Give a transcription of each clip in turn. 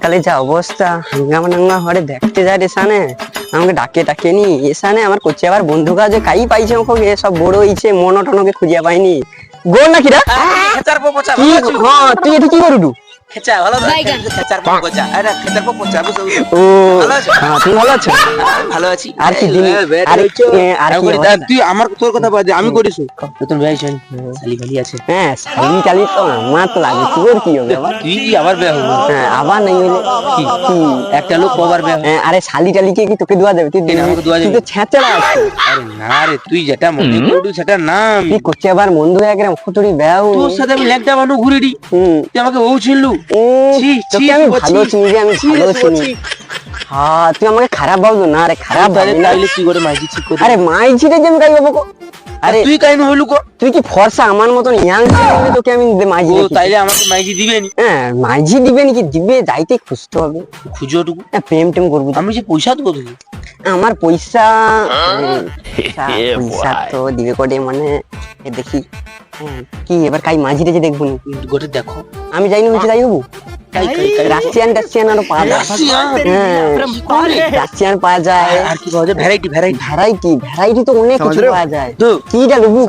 তাহলে যা অবস্থা। হাঙ্গামা নাঙ্গা হরে দেখতে যায় রে সানে। আমাকে ডাকে ডাকে নি। এসানে আমার করছে আবার বন্ধু কাজে কাই পাইছে ওকে এ সব বড় হইছে মনটনকে খুঁজে পাইনি। গোল নাকি রা? কি হ্যাঁ তুই এটা কি করুডু খেচা ভালো খেচার পো পচা। আরে খেচার পো পচা বুঝছ ও ভালো আছো? হ্যাঁ তুমি ভালো আছো? ভালো আছি। আর কি দিন আর আর কি তুই আমার তোর কথা বাদ আমি করিস নতুন ভাই শুন শালি ভালি আছে। হ্যাঁ শালি টালি তো আমার তো লাগে তোর কি হবে? আবার তুই কি আবার বিয়ে হব? হ্যাঁ আবার নাই হইলে কি? কি? একটা লোক কবার বিয়ে হ্যাঁ, আরে শালি টালিকে কি তোকে দোয়া দেবে? তুই আমাকে দোয়া তুই তো ছেঁচড়া আছিস। আরে না রে তুই যেটা মনে সেটা নাম। তুই করছে আবার বন্ধু একরাম ফুটুরি বেও তোর সাথে আমি বানু তুই আমাকে ও ছিলু ছি, তোকে আমি ভালো চিনি রে আমি ভালো চিনি হ্যাঁ তুই আমাকে খারাপ ভাবলো না রে খারাপ তাহলে না কি করে মাইজি ঠিক করে আরে মাইছি রে আমি বাবু আরে তুই কাই হইলু কো? তুই কি ফর্সা আমার মতন ইয়াং ছেলে তোকে আমি মাইজি ও তাইলে আমাকে মাইজি দিবে নি? হ্যাঁ মাইজি দিবে নাকি দিবে যাইতে খুঁজতে হবে। খুঁজোটুকু হ্যাঁ, প্রেম টেম করব। আমি যে পয়সা দেবো আমার পয়সা পয়সা পয়সা তো দিবে কোটে মানে দেখি। হ্যাঁ, কি এবার কাই মাঝিরে যে দেখব নি। গোটে দেখো। আমি যাই না হচ্ছে যাই হব রাশিয়ান টাশিয়ান আরও পাওয়া যায়। রাশিয়ান? হ্যাঁ, রাশিয়ান পাওয়া যায়। আর কি পাওয়া যায়? ভ্যারাইটি ভ্যারাইটি ভ্যারাইটি ভ্যারাইটি তো অনেক কিছু পাওয়া যায়। তো কিটা লুবু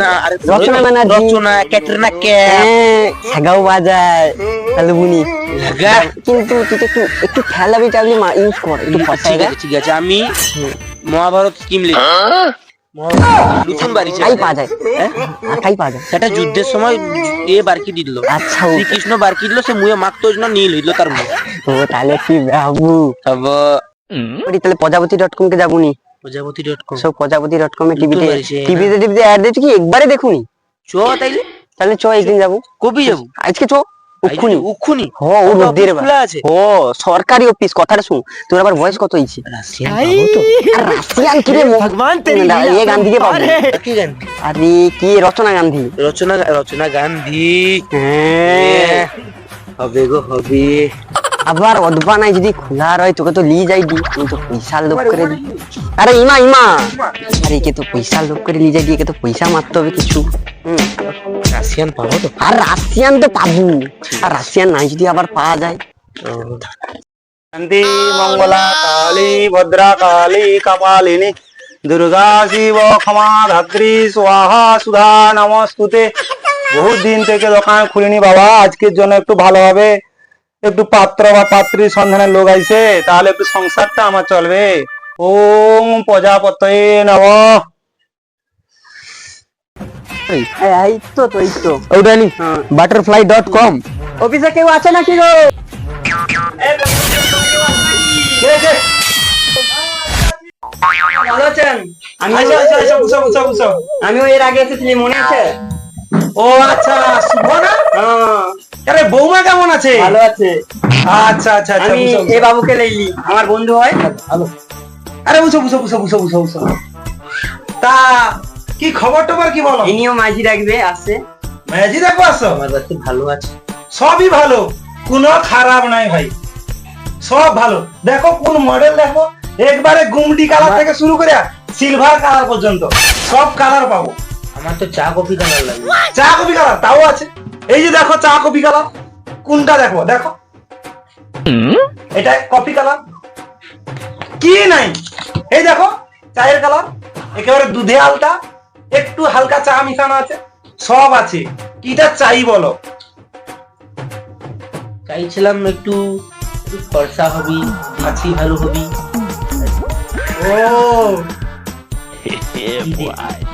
না আরে রচনা ব্যানার্জি। রচনা ক্যাটরিনা ক্যাফ হ্যাঁ সাগাও পাওয়া যায়। তাহলে বুনি। লাগা কিন্তু তুই একটু একটু খেলাবি টাবলি ইউজ কর একটু ঠিক আছে ঠিক আছে আমি মহাভারত স্কিম লিখ নতুন বাড়ি চাই। পাওয়া যায়। আর পাওয়া যায়। সেটা যুদ্ধের সময় এ বারকি দিল। আচ্ছা শ্রীকৃষ্ণ বারকি দিল সে মুয়ে মাখতো না নীল হইল তার মুখ। ও, তাহলে কি বাবু? তবে ওটি তাহলে প্রজাপতি ডট কম কে যাবুনি? প্রজাপতি ডট কম সব প্রজাপতি ডট কম এ টিভিতে হ্যাঁ। টিভিতে টিভিতে অ্যাড দিচ্ছে কি? একবারে দেখুনি? চ তাইলে? তাহলে চ একদিন যাব। কবি যাব? আজকে চ উক্ষুনি উক্ষুনি হ ও অফিস খোলা আছে। ও সরকারি অফিস কথাটা শুন। তোর আবার বয়স কত হয়েছে? রাশিয়ান কি রে ভগবান এ গান্ধীকে পাবো। কি গান আরে কি রচনা গান্ধী? রচনা রচনা গান্ধী। হ্যাঁ। হবে গো হবে। আবার অদবা নাই যদি খোলা রয় তোকে তো লি যাই দি। আমি তো পয়সা লোক করে দি আরে ইমা ইমা। আরে কে তো পয়সা লোক করে লি যাই দি একে তো পয়সা মারতে হবে কিছু। হুম। রাশিয়ান পাবো তো? আর রাশিয়ান তো পাবো। আর রাশিয়ান নাই যদি আবার পাওয়া যায়। শান্তি মঙ্গলা কালী ভদ্রা কালী কপালিনী দুর্গা শিব ক্ষমা ধাত্রী স্বাহা সুধা নমস্তুতে। বহুত দিন থেকে দোকান খুলিনি বাবা আজকের জন্য একটু ভালো হবে একটু পাত্র বা পাত্রীর সন্ধানের লোক আইছে তাহলে একটু সংসারটা আমার চলবে। ওম প্রজাপতয়ে নম। এই, এই তো তো এই তো। ওটানি বাটারফ্লাই ডট কম অফিসে কেউ আছে নাকি গো? ভালো আছেন? আমি আমি এর আগে এসেছিলি মনে আছে? ও আচ্ছা শুভ না হ্যাঁ, আরে বৌমা কেমন আছে? ভালো আছে। আচ্ছা আচ্ছা আচ্ছা আমি। এ বাবুকে লইলি আমার বন্ধু হয়। আরে বুঝো বুঝো বুঝো বুঝো বুঝো বুঝো তা কি খবর টবর কি বলো? ইনিও মাঝি রাখবে আসছে ম্যাজি দেখো আসো আমার কাছে ভালো আছে। সবই ভালো কোনো খারাপ নাই ভাই। সব ভালো। দেখো কোন মডেল দেখো? একবারে গুমটি কালার থেকে শুরু করে সিলভার কালার পর্যন্ত সব কালার পাবো। আমার তো চা কফি কালার লাগে। চা কপি কালার তাও আছে। এই যে দেখো চা কপি কালার কোনটা দেখো? দেখো। এটা কপি কালার কি নাই? এই দেখো চায়ের কালার একেবারে দুধে আলতা একটু হালকা চা মিশানো আছে সব আছে। কিটা চাই বলো। চাইছিলাম একটু খরচা ফর্সা হবি আছি ভালো হবি। ও।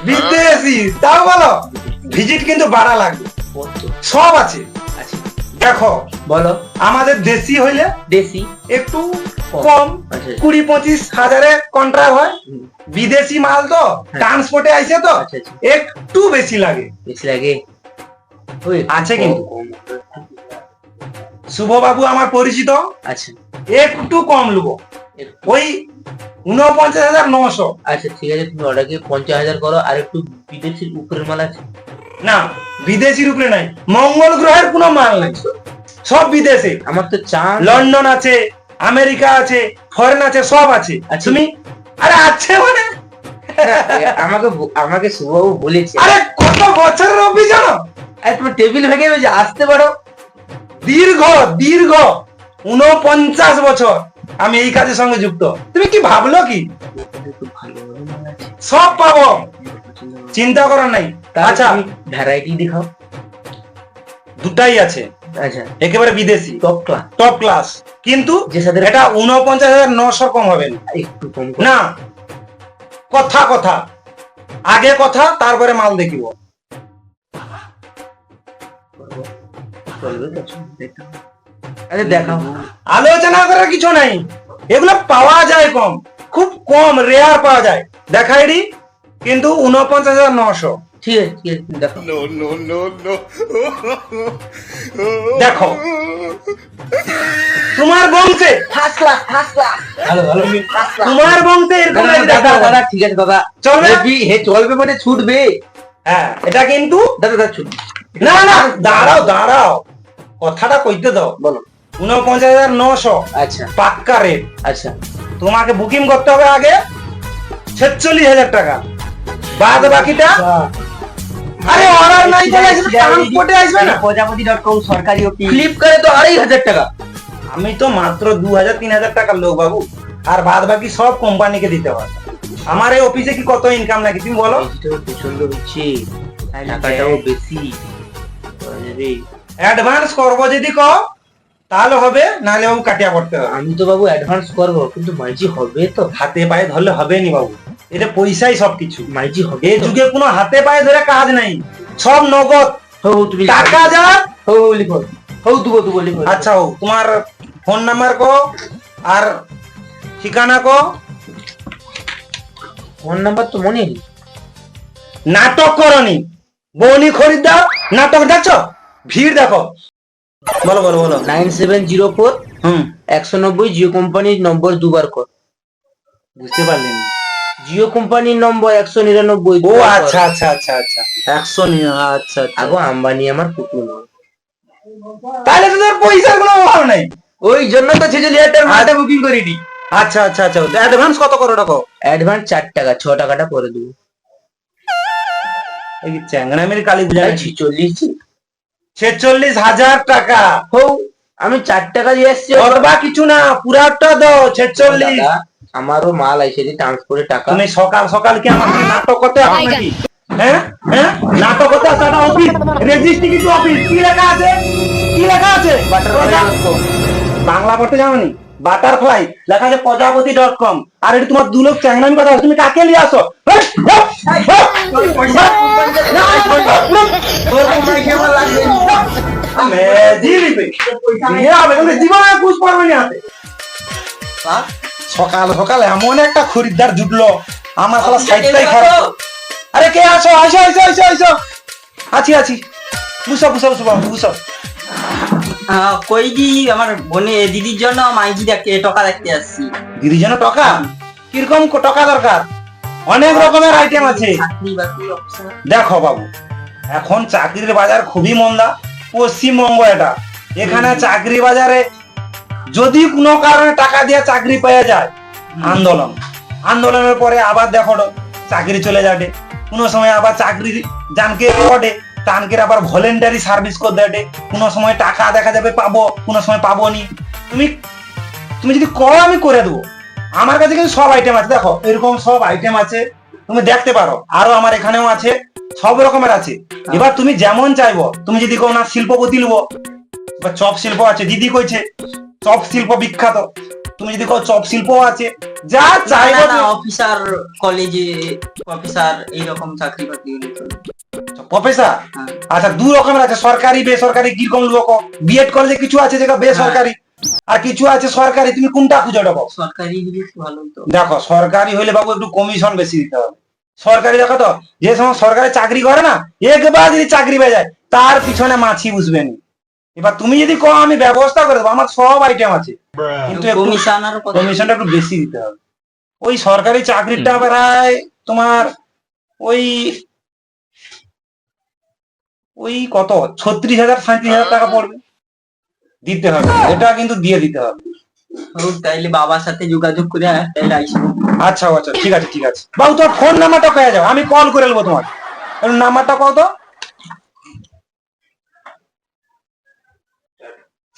বিদেশি। তাও বলো ভিজিট কিন্তু বাড়া লাগবে। সব আছে। দেখো বলো। আমাদের দেশি হইলে দেশি? একটু কম। আচ্ছা। কুড়ি পঁচিশ হাজারে কন্ট্রাক্ট হয়। বিদেশি মাল তো ট্রান্সপোর্টে আইছে তো আচ্ছা, আচ্ছা। একটু বেশি লাগে। বেশি লাগে? আছে কিন্তু। কম, কম। শুভ বাবু আমার পরিচিত। আচ্ছা। একটু কম লুবো। ওই উনপঞ্চাশ হাজার নশো। আচ্ছা ঠিক আছে তুমি অর্ডারকে পঞ্চাশ হাজার করো আর একটু বিদেশির উপরের মাল আছে। না বিদেশির উপরে নাই। মঙ্গল গ্রহের কোনো মাল নাই। সব বিদেশে। আমার তো চা লন্ডন আছে আমেরিকা আছে ফরেন আছে সব আছে। তুমি? আরে আছে মানে? আমাকে আমাকে শুভবাবু বলেছে। আরে কত বছরের অভিযান? আরে তোমার টেবিল ভেঙে গেছে আসতে পারো। দীর্ঘ দীর্ঘ উনপঞ্চাশ বছর আমি এই কাজের সঙ্গে যুক্ত। তুমি কি ভাবলো কি? সব পাবো। চিন্তা করার নাই। আচ্ছা। ভ্যারাইটি দেখাও। দুটাই আছে। আচ্ছা। একেবারে বিদেশি। টপ ক্লাস টপ ক্লাস কিন্তু এটা উনপঞ্চাশ হাজার নশো কম হবে না। একটু কম না। কথা কথা। আগে কথা তারপরে মাল দেখিব? আরে দেখাও। আলোচনা করার কিছু নাই। এগুলো পাওয়া যায় কম। খুব কম রেয়ার পাওয়া যায়। দেখাইডি কিন্তু উনপঞ্চাশ হাজার নশো। ঠিক আছে ঠিক আছে দেখাও দেখো। তোমার বংশে। ফার্স্ট ক্লাস ফার্স্ট ক্লাস ভালো। ভালো তোমার বংশে এরকম দাদা দাদা ঠিক আছে দাদা। চলবে? হে চলবে মানে ছুটবে। হ্যাঁ এটা কিন্তু দাদা দাদা ছুটবে। না না দাঁড়াও দাঁড়াও। কথাটা কইতে দাও। বলো। উনপঞ্চাশ হাজার নশো। আচ্ছা। পাক্কা রেট আচ্ছা। তোমাকে বুকিং করতে হবে আগে ছেচল্লিশ হাজার টাকা। বাদ বাকিটা আরে অর্ডার নাই তাহলে ট্রান্সপোর্টে আসবে না? প্রজাপতি ডট কম সরকারি ফ্লিপকার্টে তো আড়াই হাজার টাকা। আমি তো মাত্র দু হাজার তিন হাজার টাকার লোক বাবু। আর বাদ বাকি সব কোম্পানিকে দিতে হয়। আমার এই অফিসে কি কত ইনকাম নাকি? তুমি বলো। পছন্দ হচ্ছে? টাকাটাও বেশি। অ্যাডভান্স করব যদি কও তাহলে হবে নাহলে বাবু কাটিয়া করতে হবে। আমি তো বাবু অ্যাডভান্স করব কিন্তু মাইজি হবে তো। হাতে পায়ে ধরলে হবে নি বাবু। এটা পয়সাই সবকিছু। মাইজি হবে। এই যুগে কোনো হাতে পায়ে ধরে কাজ নাই। সব নগদ। হো তুমি টাকা যা। হো হো, লিখো। হো দুবো দুবো লিখো। আচ্ছা হো তোমার ফোন নাম্বার কো আর ঠিকানা কো। ফোন নাম্বার তো মনে নেই নাটক করনি। বৌনি খরিদ্দার নাটক দেখছ? ভিড় দেখো। বলো বলো বলো। নাইন সেভেন জিরো ফোর হুম। একশো নব্বই জিও কোম্পানির নম্বর দুবার কর। বুঝতে পারলেন। জিও কোম্পানির নম্বর একশো নিরানব্বই ও আচ্ছা আচ্ছা আচ্ছা আচ্ছা। একশো আচ্ছা আচ্ছা। আগো আম্বানি আমার কুকুর তাহলে তো তোর পয়সার কোনো অভাব নাই। ওই জন্য তো ছেচল্লিশ হাজার মাঠে বুকিং করিনি। আচ্ছা আচ্ছা আচ্ছা। অ্যাডভান্স কত করো টাকা অ্যাডভান্স চার টাকা ছ টাকাটা করে দেবো। এই চ্যাংরামের কালী পূজা ছিচল্লিশ ছেচল্লিশ হাজার টাকা। হো আমি চার টাকা দিয়ে এসছি। অথবা কিছু না পুরাটা দাও ছেচল্লিশ। আমারও মাল আছে ট্রান্সপোর্টের টাকা তুমি সকাল সকাল কি আমার নাটক করতে হবে নাকি হ্যাঁ হ্যাঁ নাটক করতে আসো অফিস রেজিস্ট্রি কিছু অফিস কি লেখা আছে কি লেখা আছে বাংলা পড়তে জানো নি বাটারফ্লাই লেখা আছে প্রজাপতি ডট কম আর এটা তোমার দু লোক চ্যাংরামি কথা তুমি কাকে নিয়ে আসো কিন্তু জীবনে বুঝ পারবে না হাতে। সকাল সকাল এমন একটা খরিদ্দার জুটলো। আমার খালা সাইডটাই খারাপ। আরে কে আছো? আসো আসো আসো আসো আছি আছি। বুঝো বুঝো বুঝো বাবু বুঝো কই দি আমার বোনে দিদির জন্য মাইজি দেখতে টাকা দেখতে আসছি। দিদির জন্য টাকা? কীরকম টাকা দরকার? অনেক রকমের আইটেম আছে। দেখো বাবু এখন চাকরির বাজার খুবই মন্দা। পশ্চিমবঙ্গ এটা। এখানে চাকরি বাজারে যদি কোনো কারণে টাকা দিয়ে চাকরি পেয়ে যায় আন্দোলন। আন্দোলনের পরে আবার দেখো চাকরি চলে যাবে। কোনো সময় আবার চাকরি জানকে ওঠে টানকের আবার ভলেন্টারি সার্ভিস করে দেবে। কোনো সময় টাকা দেখা যাবে পাবো কোনো সময় পাবো নি। তুমি তুমি যদি করো আমি করে দেবো। আমার কাছে কিন্তু সব আইটেম আছে। দেখো এরকম সব আইটেম আছে। তুমি দেখতে পারো। আরও আমার এখানেও আছে। সব রকমের আছে। এবার তুমি যেমন চাইব তুমি যদি কোনো না শিল্পপতি নেব। বা চপ শিল্প আছে দিদি কইছে। চপ শিল্প বিখ্যাত। তুমি যদি কো চপ শিল্প আছে যা চাইব না অফিসার কলেজে অফিসার এইরকম চাকরি বাকরি প্রফেসর হ্যাঁ। আচ্ছা দু রকমের আছে সরকারি বেসরকারি কীরকম লোক? বিএড কলেজে কিছু আছে যেটা বেসরকারি? আর কিছু আছে সরকারি তুমি কোনটা খুঁজে দেখো সরকারি ভালো হতো দেখো সরকারি হইলে বাবু একটু কমিশন বেশি দিতে হবে। সরকারি দেখো তো যে সময় সরকারি চাকরি করে না একবার যদি চাকরি পেয়ে যায় তার পিছনে মাছি বুঝবেন এবার তুমি যদি কো আমি ব্যবস্থা করে দেবো আমার সব আইটেম আছে। কিন্তু কমিশনটা একটু বেশি দিতে হবে। ওই সরকারি চাকরিটা প্রায় তোমার ওই ওই কত? ছত্রিশ হাজার সাঁত্রিশ হাজার টাকা পড়বে। দিতে হবে। এটা কিন্তু দিয়ে দিতে হবে। তাইলে বাবার সাথে যোগাযোগ করে তাইলে আইসবো আচ্ছা আচ্ছা ঠিক আছে ঠিক আছে। বাবু তোমার ফোন নাম্বারটা পেয়ে যাও আমি কল করে নেব তোমার নাম্বারটা কত?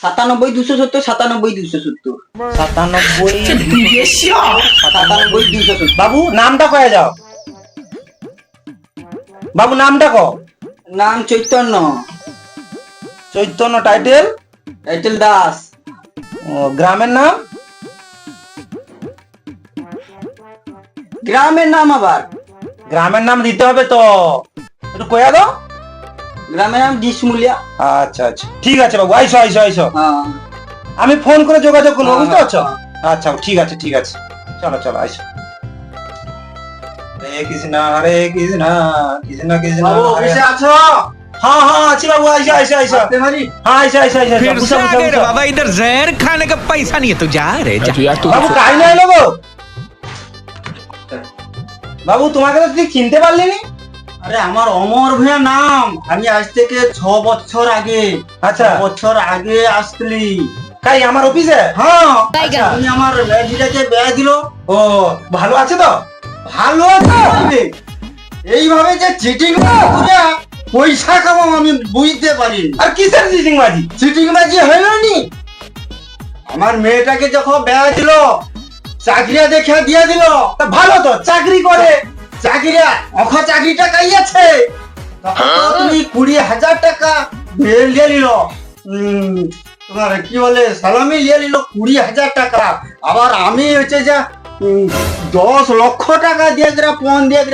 সাতানব্বই দুশো সত্তর সাতানব্বই দুশো সত্তর। সাতানব্বই সাতানব্বই দুশো সত্তর। বাবু নামটা কয়ে যাও। বাবু নামটা ক নাম চৈতন্য। চৈতন্য টাইটেল? টাইটেল দাস। ও, গ্রামের নাম? গ্রামের নাম আবার। গ্রামের নাম দিতে হবে তো। একটু কয়া দাও। গ্রামের নাম ডিসমুলিয়া আচ্ছা আচ্ছা ঠিক আছে বাবু আইসো আইসো আইসো হ্যাঁ আমি ফোন করে যোগাযোগ করবো হ্যাঁ, বুঝতে পারছো হ্যাঁ। আচ্ছা ঠিক আছে ঠিক আছে চলো চলো আইসো হরে কৃষ্ণ হরে কৃষ্ণ কৃষ্ণ কৃষ্ণ বাবু হরে অফিসে আছো হ্যাঁ হ্যাঁ আছি বাবু আইসো আইসো আইসো আসতে পারি হ্যাঁ আইসো আইসো আইসো फिर বুঝছো, से आ বুঝছো, गए रे বুঝছো। बाबा इधर जहर खाने का पैसा नहीं है तो जा रे जा বাবু কাই নাই লোগো বাবু তোমাকে তো ঠিক চিনতে পারলি নি আরে আমার অমর ভূঁয়া নাম। আমি আজ থেকে ছ বছর আগে আচ্ছা। বছর আগে আসলি। কাই আমার অফিসে? হ্যাঁ। আচ্ছা, তুমি আমার ম্যাজিটাকে ব্যয় দিল। ও ভালো আছে তো? ভালো আছে এইভাবে যে চিটিং পয়সা কামাও আমি বুঝতে পারি। আর কিসের চিটিং বাজি? চিটিং বাজি হইল নি আমার মেয়েটাকে যখন ব্যয় দিল চাকরিয়া দেখে দিয়ে দিল। তা ভালো তো চাকরি করে। অখ চাকরিটা কাইয়াছে। তখন তুমি কুড়ি হাজার টাকা নিয়ে নিল। তোমার কি বলে সালামি নিয়ে নিল কুড়ি হাজার টাকা। আবার আমি হচ্ছে যে দশ লক্ষ টাকা দিয়ে পণ দিয়ে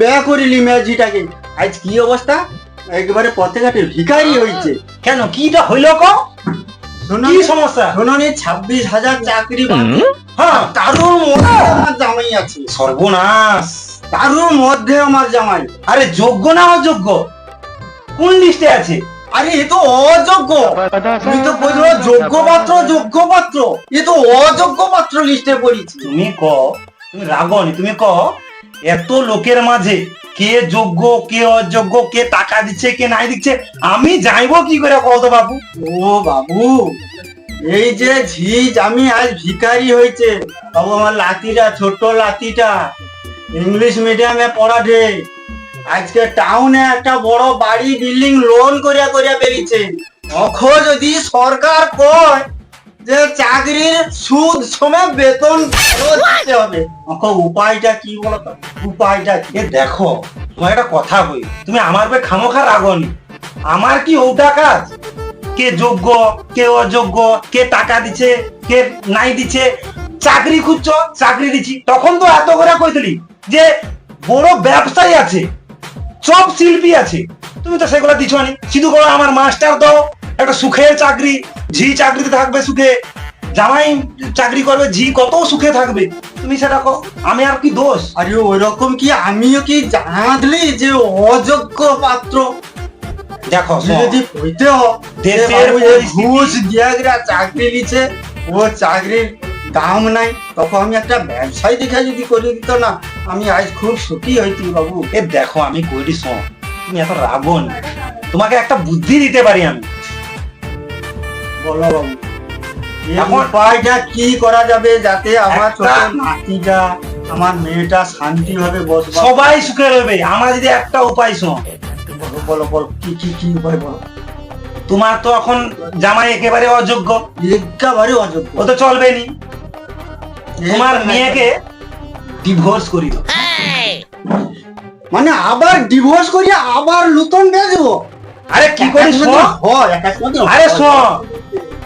ব্যয় করিলি ম্যাজিটাকে। আজ কি অবস্থা? একেবারে পথে ঘাটে ভিখারি হয়েছে কেন কিটা হইল কো? কি সমস্যা? ছাব্বিশ হাজার চাকরি। হ্যাঁ আমার জামাই আছে। সর্বনাশ। তারুর মধ্যে আমার জামাই। আরে যোগ্য না অযোগ্য? কোন লিস্টে আছে? আরে এ তো অযোগ্য। তুমি তো বলছো যোগ্য পাত্র যোগ্য পাত্র এ তো অযোগ্য পাত্র লিস্টে পড়েছি। তুমি ক, তুমি রাগনি, তুমি ক, এত লোকের মাঝে কে যোগ্য, কে অযোগ্য, কে টাকা দিচ্ছে, কে নাই দিচ্ছে, আমি যাইবো কি করে কত বাবু? ও বাবু, এই যে ঝিজ আমি আজ ভিখারি হয়েছে। বাবু, আমার লাতিটা ছোট লাতিটা। ইংলিশ মিডিয়ামে পড়াঠে আজকে টাউনে একটা বড় বাড়ি বিল্ডিং লোন করিয়া করিয়া বেরিয়েছে। অখ যদি সরকার কয় যে চাকরির সুদ সময় বেতন দিতে হবে, অখ উপায়টা কি বলতো? উপায়টা কি? দেখো, তোমার একটা কথা কই তুমি আমার বে খামোখা রাগনি আমার কি ওটা কাজ? কে যোগ্য, কে অযোগ্য, কে টাকা দিচ্ছে, কে নাই দিচ্ছে, চাকরি খুঁজছো, চাকরি দিচ্ছি, তখন তো এত করে কইতলি। যে বড় ব্যবসায়ী আছে সব শিল্পী আছে। তুমি তো সেগুলো দিছো নি। শুধু করো আমার মাস্টার দাও একটা সুখের চাকরি ঝি চাকরিতে থাকবে সুখে। জামাই চাকরি করবে ঝি কত সুখে থাকবে। তুমি সেটা কো আমি আর কি দোষ? আরে ওইরকম কি? আমিও কি জানাতলি যে অযোগ্য পাত্র? দেখো যদি হয় দেশের ঘুষ দিয়া চাকরি নিচ্ছে ও চাকরির দাম নাই। তখন আমি একটা ব্যবসায় দেখে যদি করে দিত না আমি আজ খুব সুখী হইতি বাবু। এ দেখো আমি কইটি শোন তুমি এত রাগন তোমাকে একটা বুদ্ধি দিতে পারি আমি। বলো বাবু। এখন- উপায়টা কি করা যাবে যাতে আমার ছোট নাতিটা আমার মেয়েটা শান্তি ভাবে বসবা সবাই সুখে রইবে। আমার যদি একটা উপায় শোন। বলো বলো বলো কি কি কি উপায় বলো? তোমার তো এখন জামাই একেবারে অযোগ্য। একেবারে অযোগ্য। ও তো চলবে নি। তোমার মেয়েকে ডিভোর্স করি দাও। মানে আবার ডিভোর্স করিয়া আবার নতুন বিয়ে দেবো? আরে কি করি হয় একাশ আরে শোন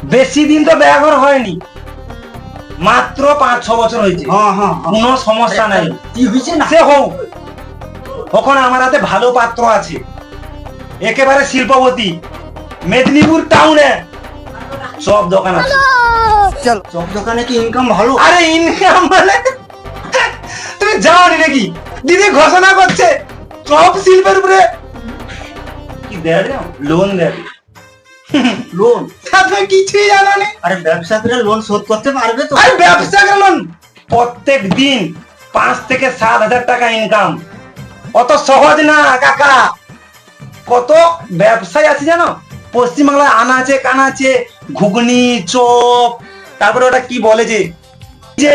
বেশি দিন তো ব্যবহার হয়নি। মাত্র পাঁচ ছ বছর হয়েছে। হ্যাঁ হ্যাঁ হ্যাঁ। কোনো সমস্যা নাই। কি হয়েছে না? সে হোক। ওখানে আমার হাতে ভালো পাত্র আছে? একেবারে শিল্পপতি মেদিনীপুর টাউনে সব দোকান আছে। চল। সব দোকানে কি ইনকাম ভালো? আরে ইনকাম মানে? তুমি যাওনি নাকি? দিদি ঘোষণা করছে সব শিল্পের উপরে। কি দেয় লোন দেয়। লোন তুমি কিছুই জানো না। আরে ব্যবসা করে লোন শোধ করতে পারবে তো। আরে ব্যবসা করে লোন প্রত্যেক দিন পাঁচ থেকে সাত হাজার টাকা ইনকাম অত সহজ না কাকা। কত ব্যবসায় আছে জানো? পশ্চিমবাংলায় আনাচে কানাচে ঘুগনি, চপ, তারপরে ওটা কি বলে যে যে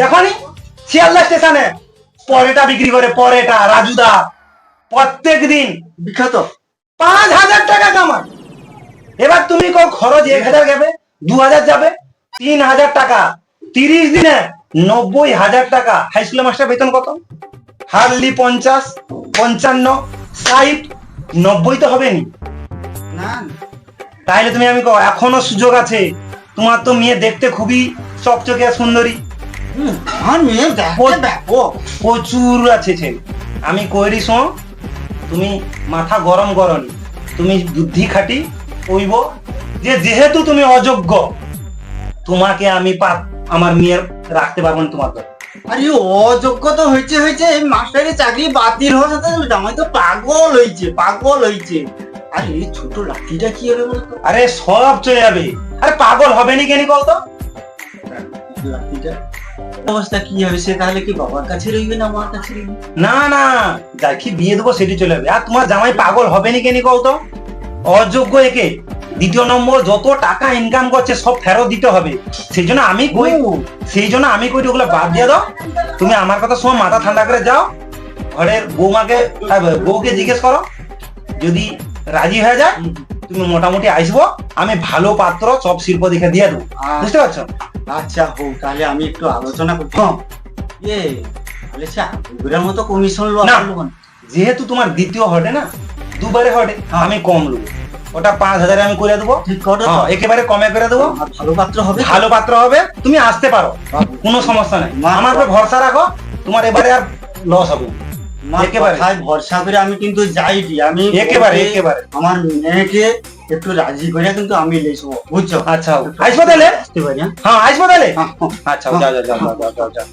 দেখো নি শিয়ালদা স্টেশনে। পরেটা বিক্রি করে, পরেটা, রাজুদা। প্রত্যেক দিন বিখ্যাত। পাঁচ হাজার টাকা কামায় এবার তুমি কো খরচ এক হাজার যাবে দু হাজার যাবে, তিন হাজার টাকা। তিরিশ দিনে নব্বই হাজার টাকা। হাই স্কুলের মাস্টার বেতন কত? হার্ডলি পঞ্চাশ, পঞ্চান্ন, ষাট, নব্বই তো হবে নি, না। তাইলে তুমি আমি কও এখনও সুযোগ আছে? তোমার তো মেয়ে দেখতে খুবই চকচকে সুন্দরী। আমার মেয়ে প্রচুর আছে ছেলে। আমি কইরি শো তুমি মাথা গরম করনি তুমি বুদ্ধি খাটি কইব যে যেহেতু তুমি অযোগ্য তোমাকে আমি পা আমার মেয়ের রাখতে পারব না তোমার ঘরে। আরে অযোগ্য তো হয়েছে হয়েছে এই মাস্টারের চাকরি বাতিল হওয়ার সাথে জামাই তো পাগল হয়েছে পাগল হয়েছে আর এই ছোট লাঠিটা কি হবে বলতো আরে সব চলে যাবে। আরে পাগল হবে নি কেন কল তো লাঠিটা অবস্থা কি হবে সে? তাহলে কি বাবার কাছে রইবে না আমার কাছে রইবে? না না যাকে বিয়ে দেবো সেটি চলে যাবে। আর তোমার জামাই পাগল হবে নি কেন কল তো অযোগ্য একে। দ্বিতীয় নম্বর যত টাকা ইনকাম করছে সব ফেরত দিতে হবে। সেই জন্য আমি কই সেই জন্য আমি কই ওগুলো বাদ দিয়ে দাও। তুমি আমার কথা শোনো মাথা ঠান্ডা করে যাও। ঘরের বৌমাকে বউকে জিজ্ঞেস করো। যদি রাজি হয়ে যায় তুমি মোটামুটি আসব। আমি ভালো পাত্র সব শিল্প দেখে দিয়ে দেবো। বুঝতে পারছ? আচ্ছা হোক তাহলে আমি একটু আলোচনা করছি হ্যাঁ ইয়ে তাহলে সে মতো কমিশন লো যেহেতু তোমার দ্বিতীয় হটে না দুবারে হটে আমি কম নেব। ওটা পাঁচ হাজারে আমি করে দেবো। হ্যাঁ, একেবারে কমে করে দেবো। ভালো পাত্র হবে ভালো পাত্র হবে তুমি আসতে পারো। কোনো সমস্যা নাই। আমার উপরে ভরসা রাখো তোমার এবারে আর লস হবে। কথায় ভরসা করে আমি কিন্তু যাইনি। আমি একেবারে একেবারে। আমার মেয়েকে একটু রাজি করে কিন্তু আমি লেসবো বুঝছ? আচ্ছা আসব তাহলে আসতে পারি হ্যাঁ? হ্যাঁ আসব তাহলে হ্যাঁ। আচ্ছা যাও যাও যাও যাও, যাও যাও যাও।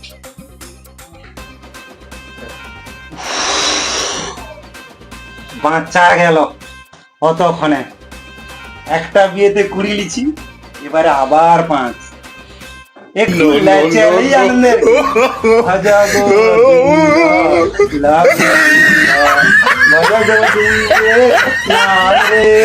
বাচ্চা গেল অতক্ষণে একটা বিয়েতে কুড়ি লিছি এবারে আবার পাঁচ। একটু লেচেলি আনন্দের গো দিন, ভজগো দিন, লাখ রে।